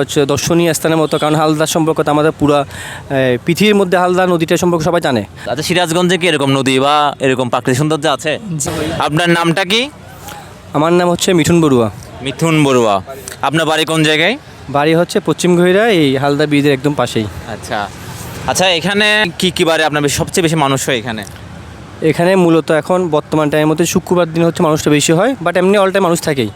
হচ্ছে দর্শনীয় স্থানের মতো কারণ হালদার সম্পর্ক তো আমাদের পুরো পৃথিবীর মধ্যে হালদা নদীটা সম্পর্কে সবাই জানে। আচ্ছা সিরাজগঞ্জে কি এরকম নদী বা এরকম প্রাকৃতিক সৌন্দর্য আছে? আপনার নামটা কি? আমার নাম হচ্ছে মিঠুন বড়ুয়া। মিথুন বড়ুয়া। আপনার বাড়ি কোন জায়গায়? বাড়ি হচ্ছে পশ্চিম ঘইরা এই হালদা ব্রিজের একদম পাশেই। আচ্ছা। আচ্ছা এখানে কি কি বারে আপনার সবচেয়ে বেশি মানুষ হয় এখানে? এখানে মূলত এখন বর্তমান টাইমের মধ্যে শুক্রবার দিন হচ্ছে মানুষটা বেশি হয় বাট এমনি অল টাইম মানুষ থাকেই।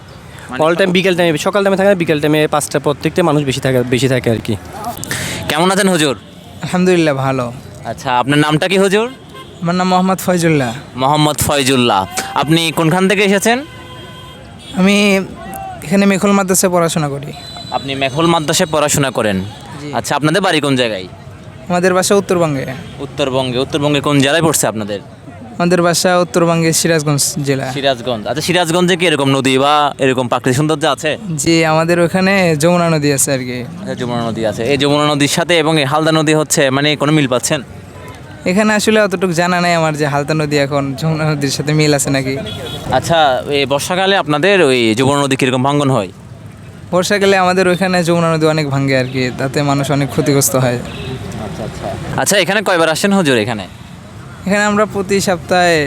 অল টাইম বিকেল টাইমে সকাল টাইমে থাকে না বিকেল টাইমে পাঁচটা প্রত্যেকটা মানুষ বেশি থাকে বেশি থাকে আর কি। কেমন আছেন হুজুর? আলহামদুলিল্লাহ ভালো। আচ্ছা আপনার নামটা কি হুজুর? আমার নাম মোহাম্মদ ফয়জুল্লাহ। মোহাম্মদ ফয়জুল্লাহ। আপনি কোনখান থেকে এসেছেন? আমি এখানে মেখল মাদ্রাসায় পড়াশোনা করি। আপনি মেঘল মাদ্রাসায় পড়াশোনা করেন? আচ্ছা আপনাদের বাড়ি কোন জায়গায়? আমাদের বাসা উত্তরবঙ্গে। উত্তরবঙ্গে। উত্তরবঙ্গে কোন জেলায় পড়ছে আপনাদের? আমাদের বাসা উত্তরবঙ্গে সিরাজগঞ্জ জেলা। সিরাজগঞ্জ। আচ্ছা সিরাজগঞ্জে কি এরকম নদী বা এরকম প্রাকৃতিক সৌন্দর্য আছে? জি আমাদের ওখানে যমুনা নদী আছে আর কি। আচ্ছা যমুনা নদী আছে। এই যমুনা নদীর সাথে এবং এই হালদা নদী হচ্ছে মানে কোনো মিল পাচ্ছেন? এখানে আসলে অতটুকু জানা নাই আমার যে হালতা নদী এখন যমুনা নদীর সাথে মিল আছে নাকি। আচ্ছা এই বর্ষাকালে আপনাদের ওই যমুনা নদী কীরকম ভাঙ্গন হয়? বর্ষাকালে আমাদের ওইখানে যমুনা নদী অনেক ভাঙ্গে আর কি তাতে মানুষ অনেক ক্ষতিগ্রস্ত হয়। আচ্ছা আচ্ছা। আচ্ছা এখানে কয়বার আসেন হুজুর এখানে? এখানে আমরা প্রতি সপ্তাহে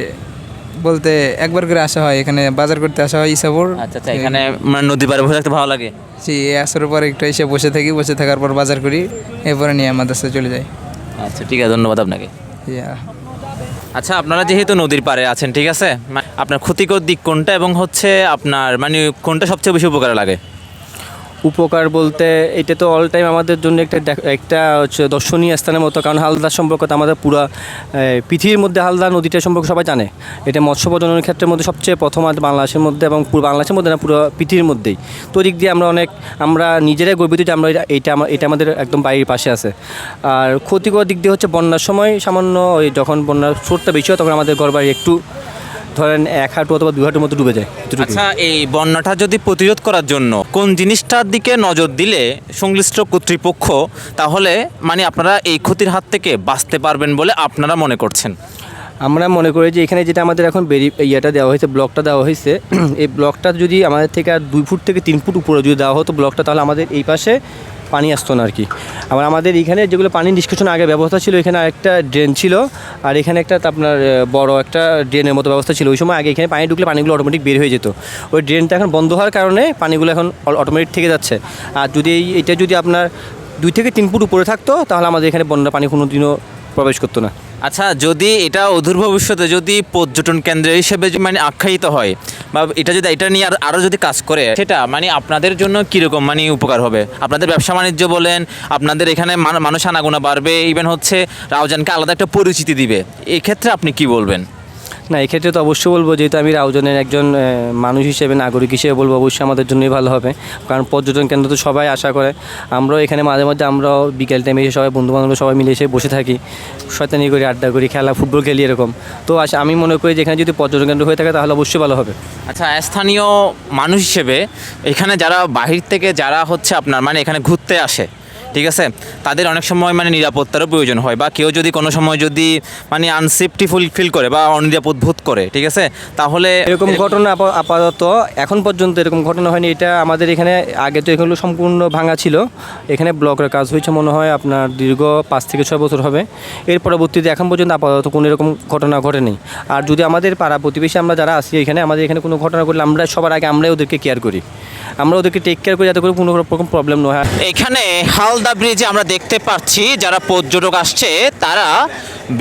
বলতে একবার করে আসা হয়। এখানে বাজার করতে আসা হয় ইসাপুর আচ্ছা আচ্ছা এখানে মানে নদী পাড়ে বসে থাকতে ভালো লাগে? জি আসার পর একটু এসে বসে থাকি বসে থাকার পর বাজার করি এরপরে নিয়ে মাদ্রাসায় চলে যাই। আচ্ছা ঠিক আছে ধন্যবাদ আপনাকে। আচ্ছা আপনারা যেহেতু নদীর পাড়ে আছেন ঠিক আছে? আপনার ক্ষতিকর দিক কোনটা এবং হচ্ছে আপনার মানে কোনটা সবচেয়ে বেশি উপকারে লাগে? উপকার বলতে এটা তো অল টাইম আমাদের জন্য একটা একটা হচ্ছে দর্শনীয় স্থানের মতো, কারণ হালদার সম্পর্ক তো আমাদের পুরো পৃথিবীর মধ্যে হালদা নদীটা সম্পর্কে সবাই জানে। এটা মৎস্য প্রজননের ক্ষেত্রের মধ্যে সবচেয়ে প্রথম আমাদের বাংলাদেশের মধ্যে এবং পুরো বাংলাদেশের মধ্যে না, পুরো পৃথিবীর মধ্যেই। তো দিক দিয়ে আমরা অনেক, আমরা নিজেরাই গর্বিত যে আমরা এটা- এটা আমাদের একদম বাড়ির পাশে আছে। আর ক্ষতিকর দিক দিয়ে হচ্ছে বন্যার সময় সামান্য ওই যখন বন্যার স্রোতটা বেশি হয়, তখন আমাদের ঘর বাড়ি একটু ধরেন এক হাঁটু অথবা দু হাঁটুর মতো ডুবে যায়। আচ্ছা এই বন্যাটা যদি প্রতিরোধ করার জন্য কোন জিনিসটার দিকে নজর দিলে সংশ্লিষ্ট কর্তৃপক্ষ তাহলে মানে আপনারা এই ক্ষতির হাত থেকে বাঁচতে পারবেন বলে আপনারা মনে করছেন আমরা মনে করি যে এখানে যেটা আমাদের এখন বেরি ইয়েটা দেওয়া হয়েছে ব্লকটা দেওয়া হয়েছে এই ব্লকটা যদি আমাদের থেকে আর দুই ফুট থেকে তিন ফুট উপরে যদি দেওয়া হতো ব্লকটা তাহলে আমাদের এই পাশে পানি আসতো না আর কি। আবার আমাদের এখানে যেগুলো পানি নিষ্কাশন আগে ব্যবস্থা ছিল, এখানে একটা ড্রেন ছিল, আর এখানে একটা আপনার বড় একটা ড্রেনের মতো ব্যবস্থা ছিল। ওই সময় আগে এখানে পানি ঢুকলে পানিগুলো অটোমেটিক বের হয়ে যেত। ওই ড্রেনটা এখন বন্ধ হওয়ার কারণে পানিগুলো এখন অটোমেটিক থেকে যাচ্ছে। আর যদি এটা যদি আপনার দুই থেকে তিন ফুট উপরে থাকতো, তাহলে আমাদের এখানে বন্যা পানি কোনো দিনও প্রবেশ করতো না। আচ্ছা যদি এটা অদূর ভবিষ্যতে যদি পর্যটন কেন্দ্র হিসেবে মানে আখ্যায়িত হয়, বা এটা যদি এটা নিয়ে আর আরও যদি কাজ করে, সেটা মানে আপনাদের জন্য কীরকম মানে উপকার হবে? আপনাদের ব্যবসা বাণিজ্য বলেন, আপনাদের এখানে মান- মানুষ আনাগোনা বাড়বে ইভেন হচ্ছে রাউজানকে আলাদা একটা পরিচিতি দিবে। এক্ষেত্রে ক্ষেত্রে আপনি কি বলবেন? না, এক্ষেত্রে তো অবশ্যই বলব, যেহেতু আমি রাউজনের একজন মানুষ হিসেবে, নাগরিক হিসেবে বলব, অবশ্যই আমাদের জন্যই ভালো হবে। কারণ পর্যটন কেন্দ্র তো সবাই আশা করে। আমরাও এখানে মাঝে মাঝে আমরাও বিকেল টাইমে এসে সবাই বন্ধু বান্ধব সবাই মিলে এসে বসে থাকি। শয়তানি করি, আড্ডা করি, খেলা, ফুটবল খেলি এরকম। তো আমি মনে করি যে এখানে যদি পর্যটন কেন্দ্র হয়ে থাকে, তাহলে অবশ্যই ভালো হবে। আচ্ছা স্থানীয় মানুষ হিসেবে, এখানে যারা বাহির থেকে, যারা হচ্ছে আপনার মানে এখানে ঘুরতে আসে ঠিক আছে? তাদের অনেক সময় মানে নিরাপত্তারও প্রয়োজন হয় বা কেউ যদি কোনো সময় যদি মানে আনসেফটি ফুল ফিল করে বা অনিরাপদ বোধ করে ঠিক আছে? তাহলে এরকম ঘটনা আপাতত এখন পর্যন্ত এরকম ঘটনা হয়নি। এটা আমাদের এখানে আগে তো এগুলো সম্পূর্ণ ভাঙা ছিল। এখানে ব্লকের কাজ হয়েছে মনে হয় আপনার দীর্ঘ পাঁচ থেকে ছয় বছর হবে। এর পরবর্তীতে এখন পর্যন্ত আপাতত কোনো এরকম ঘটনা ঘটেনি। আর যদি আমাদের পাড়া প্রতিবেশী আমরা যারা আছি এখানে আমাদের এখানে কোনো ঘটনা ঘটলে আমরা সবার আগে আমরাই ওদেরকে কেয়ার করি। আমরা ওদেরকে টেক কেয়ার করি যাতে করে কোনো রকম প্রবলেম না হয়। এখানে হালদা ব্রিজে আমরা দেখতে পাচ্ছি যারা পর্যটক আসছে, তারা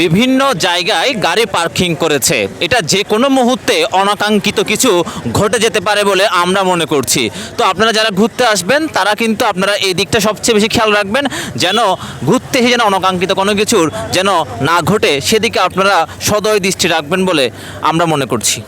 বিভিন্ন জায়গায় গাড়ি পার্কিং করেছে। এটা যে কোনো মুহূর্তে অনাকাঙ্ক্ষিত কিছু ঘটে যেতে পারে বলে আমরা মনে করছি। তো আপনারা যারা ঘুরতে আসবেন, তারা কিন্তু আপনারা এই দিকটা সবচেয়ে বেশি খেয়াল রাখবেন, যেন ঘুরতে এসে যেন অনাকাঙ্ক্ষিত কোনো কিছুর যেন না ঘটে, সেদিকে আপনারা সদয় দৃষ্টি রাখবেন বলে আমরা মনে করছি।